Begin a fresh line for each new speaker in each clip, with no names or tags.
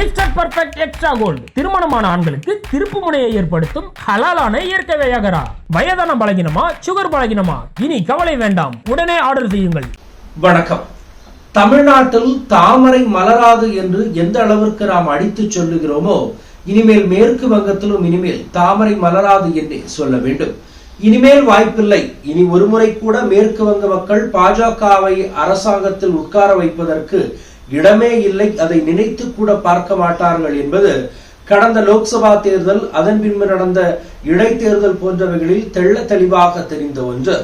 Mister perfect extra gold திருமணமான ஆண்களுக்கு திருப்பு முனையை ஏற்படுத்தும் ஹலாலான இயற்கை வையகரா. வயதான பலகினமா சுகர் பலகினமா? இனி கவலை வேண்டாம். உடனே ஆர்டர் செய்யுங்கள்.
வணக்கம். தமிழ்நாட்டில் தாமரை மலராது என்று எந்த அளவிற்கு நாம் அடித்து சொல்லுகிறோமோ இனிமேல் மேற்கு வங்கத்திலும் இனிமேல் தாமரை மலராது என்றே சொல்ல வேண்டும். இனிமேல் வாய்ப்பில்லை. இனி ஒருமுறை கூட மேற்கு வங்க மக்கள் பாஜகவை அரசாங்கத்தில் உட்கார வைப்பதற்கு இடமே இல்லை அதை நினைத்து கூட பார்க்க மாட்டார்கள் என்பது கடந்த லோக்சபா தேர்தல் அதன் பின்பு நடந்த இடைத்தேர்தல் போன்றவைகளில் தெள்ள தெளிவாக தெரிந்த ஒன்று.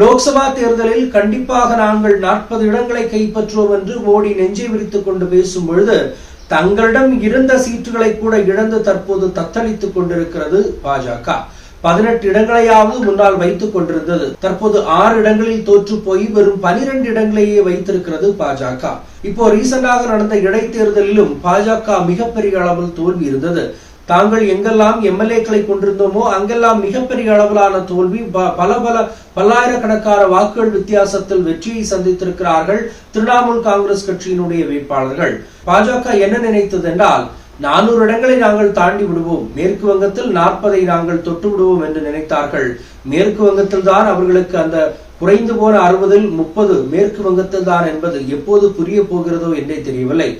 லோக்சபா தேர்தலில் கண்டிப்பாக நாங்கள் நாற்பது இடங்களை கைப்பற்றுவோம் என்று மோடி நெஞ்சை விரித்துக் கொண்டு பேசும் பொழுது தங்களிடம் இருந்த சீட்டுகளை கூட இழந்து தற்போது தத்தளித்துக் கொண்டிருக்கிறது பாஜக. பதினெட்டு இடங்களையாவது முன்னால் வைத்துக் கொண்டிருந்தது. தற்போது ஆறு இடங்களில் தோற்று போய் வெறும் பனிரெண்டு இடங்களையே வைத்திருக்கிறது பாஜக. இப்போ ரீசெண்டாக நடந்த இடைத்தேர்தலிலும் பாஜக மிகப்பெரிய அளவில் தோல்வி இருந்தது. தாங்கள் எங்கெல்லாம் எம்எல்ஏக்களை கொண்டிருந்தோமோ அங்கெல்லாம் மிகப்பெரிய அளவிலான தோல்வி ப- பல பல பல்லாயிரக்கணக்கான வாக்குகள் வித்தியாசத்தில் வெற்றியை சந்தித்திருக்கிறார்கள். திரிணாமுல் காங்கிரஸ் கட்சியினுடைய வேட்பாளர்கள். பாஜக என்ன நினைத்தது என்றால் நானூறு இடங்களை நாங்கள் தாண்டி விடுவோம். மேற்கு வங்கத்தில் நாற்பதை நாங்கள் தொட்டு விடுவோம் என்று நினைத்தார்கள். மேற்கு வங்கத்தில் தான் அவர்களுக்கு அந்த குறைந்து போன அறுபதில் முப்பது மேற்கு வங்கத்தில் தான் என்பது எப்போது புரிய போகிறதோ என்றே தெரியவில்லை.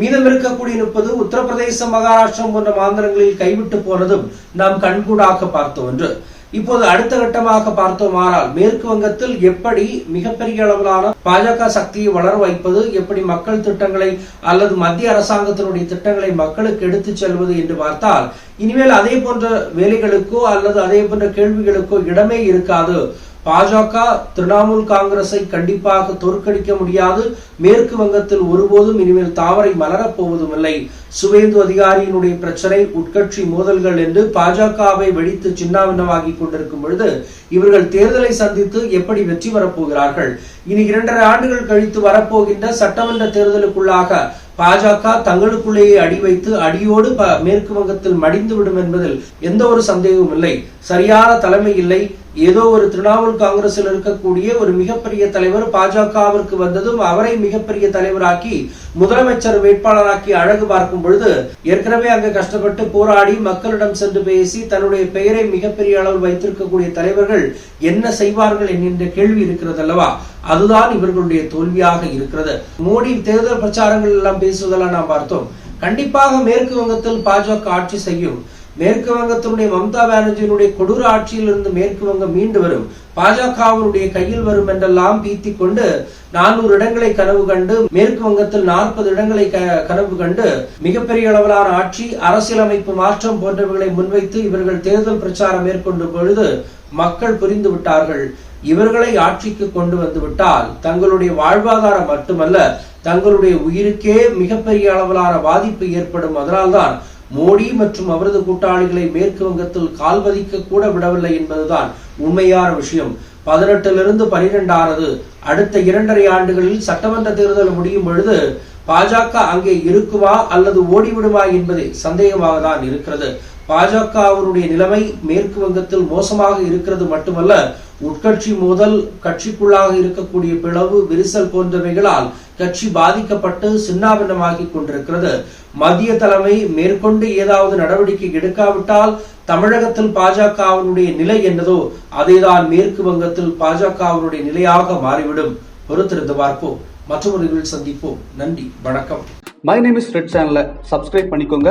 மீதம் இருக்கக்கூடிய முப்பது உத்தரப்பிரதேசம் மகாராஷ்டிரம் போன்ற மாநிலங்களில் கைவிட்டு போனதும் நாம் கண்கூடாக பார்த்த ஒன்று இப்போது அடுத்த கட்டமாக பார்த்தோமானால் மேற்கு வங்கத்தில் எப்படி மிகப்பெரிய அளவிலான பாஜக சக்தியை வளர வைப்பது எப்படி மக்கள் திட்டங்களை அல்லது மத்திய அரசாங்கத்தினுடைய திட்டங்களை மக்களுக்கு எடுத்துச் செல்வது என்று பார்த்தால் இனிமேல் அதே போன்ற வேலைகளுக்கோ அல்லது அதே போன்ற கேள்விகளுக்கோ இடமே இருக்காது. பாஜக திரிணாமுல் காங்கிரஸை கண்டிப்பாக தோற்கடிக்க முடியாது. மேற்கு வங்கத்தில் ஒருபோதும் இனிமேல் தாவரை மலரப் போவதும் இல்லை. சுவேந்து அதிகாரியினுடைய பிரச்சனை உட்கட்சி மோதல்கள் என்று பாஜகவை வெடித்து சின்னாவின்னமாகி கொண்டிருக்கும் பொழுது இவர்கள் தேர்தலை சந்தித்து எப்படி வெற்றி வரப்போகிறார்கள் இனி இரண்டரை ஆண்டுகள் கழித்து வரப்போகின்ற சட்டமன்ற தேர்தலுக்குள்ளாக பாஜக தங்களுக்குள்ளேயே அடி வைத்து அடியோடு ப- மேற்கு வங்கத்தில் மடிந்து விடும் என்பதில் எந்த ஒரு சந்தேகமும் இல்லை. சரியான தலைமை இல்லை. ஏதோ ஒரு திரிணாமுல் காங்கிரஸில் இருக்கக்கூடிய ஒரு மிகப்பெரிய தலைவர் பாஜகவிற்கு வந்ததும் அவரை மிகப்பெரிய தலைவராக்கி முதலமைச்சர் வேட்பாளராக்கி அழகு பார்க்கும் பொழுது ஏற்கனவே அங்கு கஷ்டப்பட்டு போராடி மக்களிடம் சென்று பேசி தன்னுடைய பெயரை மிகப்பெரிய அளவில் வைத்திருக்கக்கூடிய தலைவர்கள் என்ன செய்வார்கள் என்கின்ற கேள்வி இருக்கிறது அல்லவா அதுதான் இவர்களுடைய தோல்வியாக இருக்கிறது. மோடி தேர்தல் பிரச்சாரங்கள் எல்லாம் பேசுவதெல்லாம் நாம் பார்த்தோம். கண்டிப்பாக மேற்கு வங்கத்தில் பாஜக ஆட்சி செய்யும். மேற்கு வங்கத்தினுடைய மம்தா பானர்ஜியினுடைய கொடூர ஆட்சியிலிருந்து மேற்கு வங்கம் மீண்டு வரும். பாஜகவினுடைய கையில் வரும் என்றெல்லாம் பீத்தி கொண்டு நானூறு இடங்களை கனவு கண்டு மேற்கு வங்கத்தில் நாற்பது இடங்களை க- கனவு கண்டு மிகப்பெரிய அளவிலான ஆட்சி அரசியலமைப்பு மாற்றம் போன்றவைகளை முன்வைத்து இவர்கள் தேர்தல் பிரச்சாரம் மேற்கொண்ட பொழுது மக்கள் புரிந்து விட்டார்கள். இவர்களை ஆட்சிக்கு கொண்டு வந்து விட்டால் தங்களுடைய வாழ்வாதாரம் மட்டுமல்ல தங்களுடைய உயிருக்கே மிகப்பெரிய அளவிலான பாதிப்பு ஏற்படும். அதனால்தான் மோடி மற்றும் அவரது கூட்டாளிகளை மேற்கு வங்கத்தில் கால்பதிக்க கூட விடவில்லை என்பதுதான் உண்மையான விஷயம். பதினெட்டிலிருந்து பனிரெண்டாவது அடுத்த இரண்டரை ஆண்டுகளில் சட்டமன்ற தேர்தல் முடியும் பொழுது பாஜக அங்கே இருக்குமா அல்லது ஓடிவிடுமா என்பதே சந்தேகமாக தான் இருக்கிறது. பாஜக அவருடைய நிலைமை மேற்கு வங்கத்தில் மோசமாக இருக்கிறது மட்டுமல்ல உட்கட்சி மோதல் கட்சிக்குள்ளாக இருக்கக்கூடிய பிளவு விரிசல் போன்றவைகளால் கட்சி பாதிக்கப்பட்டு சின்னாபின்னமாகி கொண்டிருக்கிறது. மத்திய தலைமை மேற்கொண்டு ஏதாவது நடவடிக்கை எடுக்காவிட்டால் தமிழகத்தில் பாஜகவினுடைய நிலை என்னதோ அதேதான் மேற்கு வங்கத்தில் பாஜகவினுடைய நிலையாக மாறிவிடும். பொறுத்திருந்து பார்ப்போம். மற்றொரு சந்திப்போம். நன்றி. வணக்கம்.
மை நேம் இஸ் ரெட் சேனலை சப்ஸ்கிரைப் பண்ணிக்கோங்க.